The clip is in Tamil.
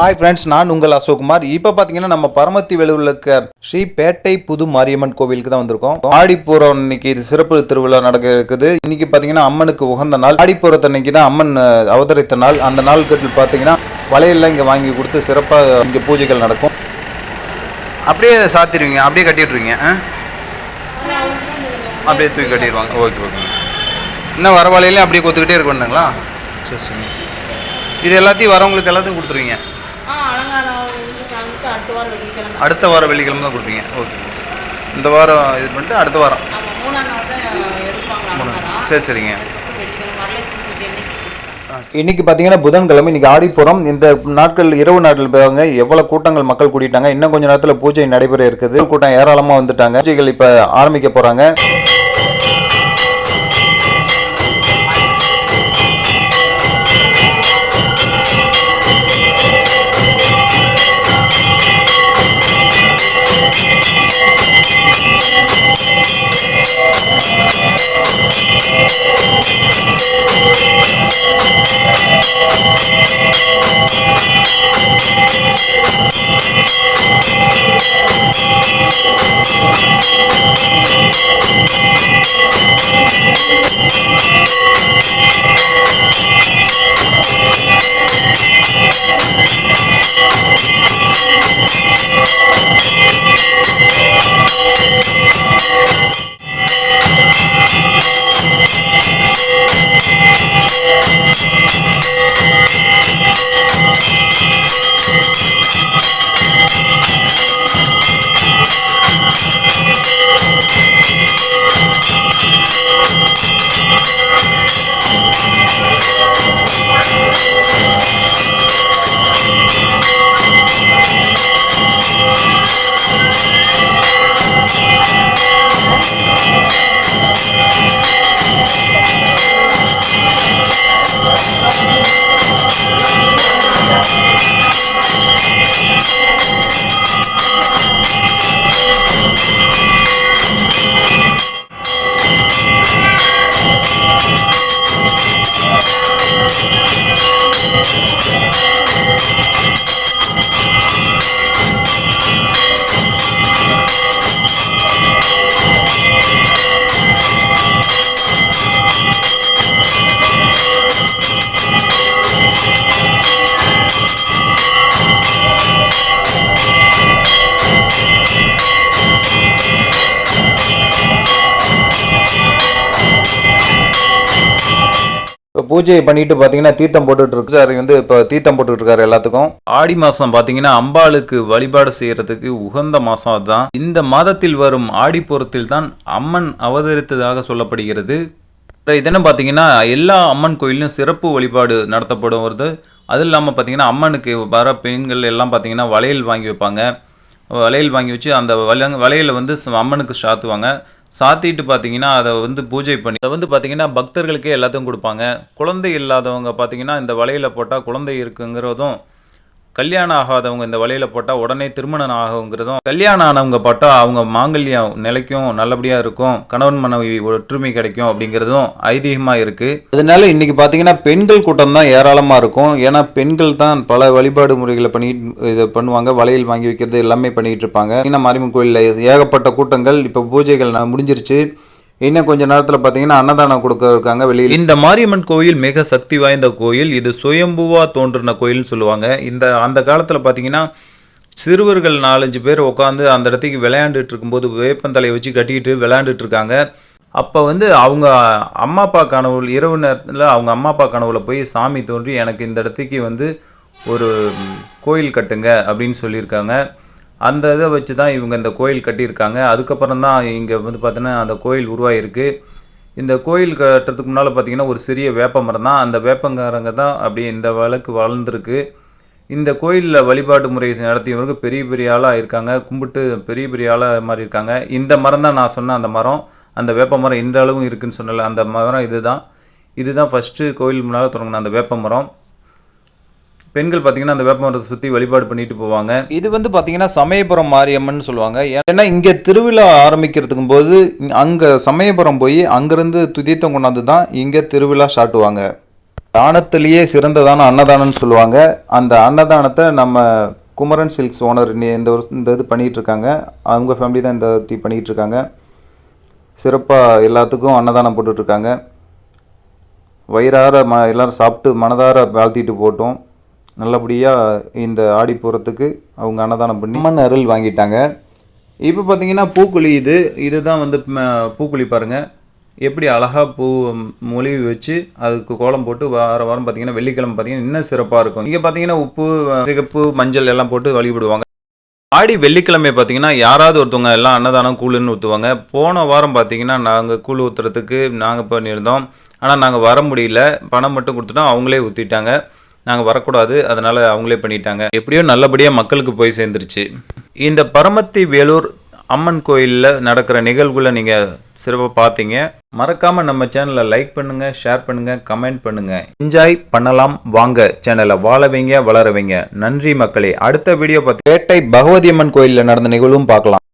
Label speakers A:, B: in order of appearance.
A: ஹாய் ஃப்ரெண்ட்ஸ் நான் உங்கள் அசோக்குமார். இப்போ பார்த்தீங்கன்னா நம்ம பரமத்தி வேலூரில் இருக்க ஸ்ரீ பேட்டை புது மாரியம்மன் கோவிலுக்கு தான் வந்திருக்கோம். ஆடிப்பூரம் இன்னைக்கு இது சிறப்பு திருவிழா நடக்க இருக்குது. இன்னைக்கு பார்த்தீங்கன்னா அம்மனுக்கு உகந்த நாள். ஆடிப்பூரத்து அன்னைக்கு தான் அம்மன் அவதரித்த நாள். அந்த நாளுக்கு பார்த்தீங்கன்னா வலையெல்லாம் இங்கே வாங்கி கொடுத்து சிறப்பாக இங்கே பூஜைகள் நடக்கும். அப்படியே சாத்திடுவீங்க. அப்படியே கட்டிடுவீங்க அப்படியே தூக்கி கட்டிடுவாங்க. Okay okay. இன்னும் வர வலையிலையும் அப்படியே கொத்துக்கிட்டே இருக்கணுங்களா சரி சரி. இது எல்லாத்தையும் வரவங்களுக்கு எல்லாத்தையும் கொடுத்துருவீங்க.
B: அடுத்த வாரம் வெள்ளிக்கிழமை.
A: அடுத்த வாரம் வெள்ளிக்கிழமை தான் கொடுப்பீங்க. ஓகே. இந்த வாரம் இது பண்ணிட்டு அடுத்த வாரம். சரி சரிங்க. இன்னைக்கு பார்த்தீங்கன்னா புதன்கிழமை இன்னைக்கு ஆடிப்புறம் இந்த நாட்கள் இரவு நாட்கள் பாருங்க எவ்வளவு கூட்டங்கள் மக்கள் கூட்டிட்டாங்க இன்னும் கொஞ்ச நேரத்தில் பூஜை நடைபெற இருக்குது. கூட்டம் ஏராளமாக வந்துட்டாங்க. பூஜைகள் இப்போ ஆரம்பிக்க போறாங்க. Thank you. பூஜையை பண்ணிட்டு பார்த்தீங்கன்னா தீர்த்தம் போட்டுட்டு இருக்கு. சார் வந்து இப்போ தீர்த்தம் போட்டுட்டு இருக்காரு எல்லாத்துக்கும். ஆடி மாதம் பார்த்தீங்கன்னா அம்பாளுக்கு வழிபாடு செய்யறதுக்கு உகந்த மாதம் அதுதான். இந்த மாதத்தில் வரும் ஆடிப்புறத்தில் தான் அம்மன் அவதரித்ததாக சொல்லப்படுகிறது. இதென்ன பார்த்தீங்கன்னா எல்லா அம்மன் கோயிலும் சிறப்பு வழிபாடு நடத்தப்படும் வருது. அது இல்லாமல் பார்த்தீங்கன்னா அம்மனுக்கு வர பெண்கள் எல்லாம் பார்த்தீங்கன்னா வளையல் வாங்கி வைப்பாங்க. வளையல் வாங்கி வச்சு அந்த வல வளையலை வந்து அம்மனுக்கு சாத்துவாங்க. சாத்திட்டு பார்த்தீங்கன்னா அதை வந்து பூஜை பண்ணி அதை வந்து பார்த்தீங்கன்னா பக்தர்களுக்கே எல்லாத்தையும் கொடுப்பாங்க. குழந்தை இல்லாதவங்க பார்த்தீங்கன்னா இந்த வலையில் போட்டால் குழந்தை இருக்குங்கிறதும் கல்யாணம் ஆகாதவங்க இந்த வலையில் போட்டால் உடனே திருமணம் ஆகுங்கிறதும் கல்யாணம் ஆனவங்க போட்டால் அவங்க மாங்கல்யம் நிலைக்கும் நல்லபடியாக இருக்கும் கணவன் மனைவி ஒற்றுமை கிடைக்கும் அப்படிங்கிறதும் ஐதீகமாக இருக்குது அதனால இன்னைக்கு பார்த்தீங்கன்னா பெண்கள் கூட்டம் தான் ஏராளமாக இருக்கும். ஏன்னா பெண்கள் தான் பல வழிபாடு முறைகளை பண்ணி இதை பண்ணுவாங்க. வளையல் வாங்கி வைக்கிறது எல்லாமே பண்ணிகிட்டு இருப்பாங்க. இன்னும் மாரியம்மன் கோயிலில் ஏகப்பட்ட கூட்டங்கள். இப்போ பூஜைகள் முடிஞ்சிருச்சு. இன்னும் கொஞ்ச நேரத்தில் பார்த்தீங்கன்னா அன்னதானம் கொடுக்க இருக்காங்க வெளியில் இந்த மாரியம்மன் கோயில் மிக சக்தி வாய்ந்த கோயில். இது சுயம்புவா தோன்றின கோயில்னு சொல்லுவாங்க. இந்த அந்த காலத்தில் பார்த்தீங்கன்னா சிறுவர்கள் நாலஞ்சு பேர் உட்காந்து அந்த இடத்துக்கு விளையாண்டுட்டு இருக்கும்போது வேப்பந்தலையை வச்சு கட்டிக்கிட்டு விளையாண்டுட்டு இருக்காங்க. அப்போ வந்து அவங்க அம்மா அப்பா கனவுல இரவு நேரத்தில் அவங்க அம்மா அப்பா கனவுல போய் சாமி தோன்றி எனக்கு இந்த இடத்துக்கு வந்து ஒரு கோயில் கட்டுங்க அப்படின்னு சொல்லியிருக்காங்க. அந்த இதை வச்சு தான் இவங்க இந்த கோயில் கட்டியிருக்காங்க. அதுக்கப்புறம் தான் இங்கே வந்து பார்த்தீங்கன்னா அந்த கோயில் உருவாகிருக்கு இந்த கோயில் கட்டுறதுக்கு முன்னால் பார்த்தீங்கன்னா ஒரு சிறிய வேப்ப மரம் தான். அந்த வேப்பங்காரங்க தான் அப்படியே இந்த வழக்கு வளர்ந்துருக்கு. இந்த கோயிலில் வழிபாட்டு முறை நடத்தியவருக்கு பெரிய பெரிய ஆளாக இருக்காங்க. கும்பிட்டு பெரிய பெரிய ஆளாக மாதிரி இருக்காங்க. இந்த மரம் தான் நான் சொன்ன அந்த மரம். அந்த வேப்ப மரம் இன்றளவும் இருக்குதுன்னு சொன்னல அந்த மரம் இதுதான். இதுதான் ஃபஸ்ட்டு கோயில் முன்னால் தொடங்கின அந்த வேப்ப மரம். பெண்கள் பார்த்தீங்கன்னா அந்த வேப்பமரத்தை சுற்றி வழிபாடு பண்ணிட்டு போவாங்க. இது வந்து பார்த்தீங்கன்னா சமயபுரம் மாரியம்மன் சொல்லுவாங்க. ஏன்னா இங்கே திருவிழா ஆரம்பிக்கிறதுக்கும் போது அங்கே சமயபுரம் போய் அங்கேருந்து துதித்தம் கொண்டாந்து தான் இங்கே திருவிழா சாட்டுவாங்க. தானத்திலேயே சிறந்ததான அன்னதானம்னு சொல்லுவாங்க. அந்த அன்னதானத்தை நம்ம குமரன் சில்க்ஸ் ஓனர் இந்த ஒரு இந்த இது பண்ணிகிட்டு இருக்காங்க அவங்க ஃபேமிலி தான் இந்த டீ பண்ணிகிட்டு இருக்காங்க சிறப்பாக எல்லாத்துக்கும் அன்னதானம் போட்டுட்ருக்காங்க. வயிறார ம எல்லோரும் சாப்பிட்டு மனதார வாழ்த்திட்டு போட்டோம். நல்லபடியாக இந்த ஆடி போகிறதுக்கு அவங்க அன்னதானம் பண்ணி அம்மன் அருள் வாங்கிட்டாங்க. இப்போ பார்த்தீங்கன்னா பூக்குழி இது இதுதான் வந்து பூக்குழி பாருங்கள் எப்படி அழகாக பூ மொழிவி வச்சு அதுக்கு கோலம் போட்டு வார வாரம் பார்த்தீங்கன்னா வெள்ளிக்கிழமை பார்த்தீங்கன்னா இன்னும் சிறப்பாக இருக்கும். இங்கே பார்த்தீங்கன்னா உப்பு சிகப்பு மஞ்சள் எல்லாம் போட்டு வழிபடுவாங்க. ஆடி வெள்ளிக்கிழமை பார்த்தீங்கன்னா யாராவது ஒருத்தவங்க எல்லாம் அன்னதானம் கூழுன்னு ஊற்றுவாங்க போன வாரம் பார்த்தீங்கன்னா நாங்கள் கூழ் ஊற்றுறதுக்கு நாங்கள் பண்ணியிருந்தோம். ஆனால் நாங்கள் வர முடியல. பணம் மட்டும் கொடுத்துட்டோம். அவங்களே ஊற்றிட்டாங்க நாங்கள் வரக்கூடாது அதனால் அவங்களே பண்ணிட்டாங்க. எப்படியோ நல்லபடியாக மக்களுக்கு போய் சேர்ந்துருச்சு. இந்த பரமத்தி வேலூர் அம்மன் கோயிலில் நடக்கிற நிகழ்வுகளை நீங்கள் சிறப்பாக பார்த்தீங்க மறக்காமல் நம்ம சேனலை லைக் பண்ணுங்கள் ஷேர் பண்ணுங்கள் கமெண்ட் பண்ணுங்கள் என்ஜாய் பண்ணலாம். வாங்க சேனலை வாழவைங்க வைங்க நன்றி மக்களே. அடுத்த வீடியோ பார்த்து பேட்டை பகவதி அம்மன் கோயிலில் நடந்த நிகழ்வும் பார்க்கலாம்.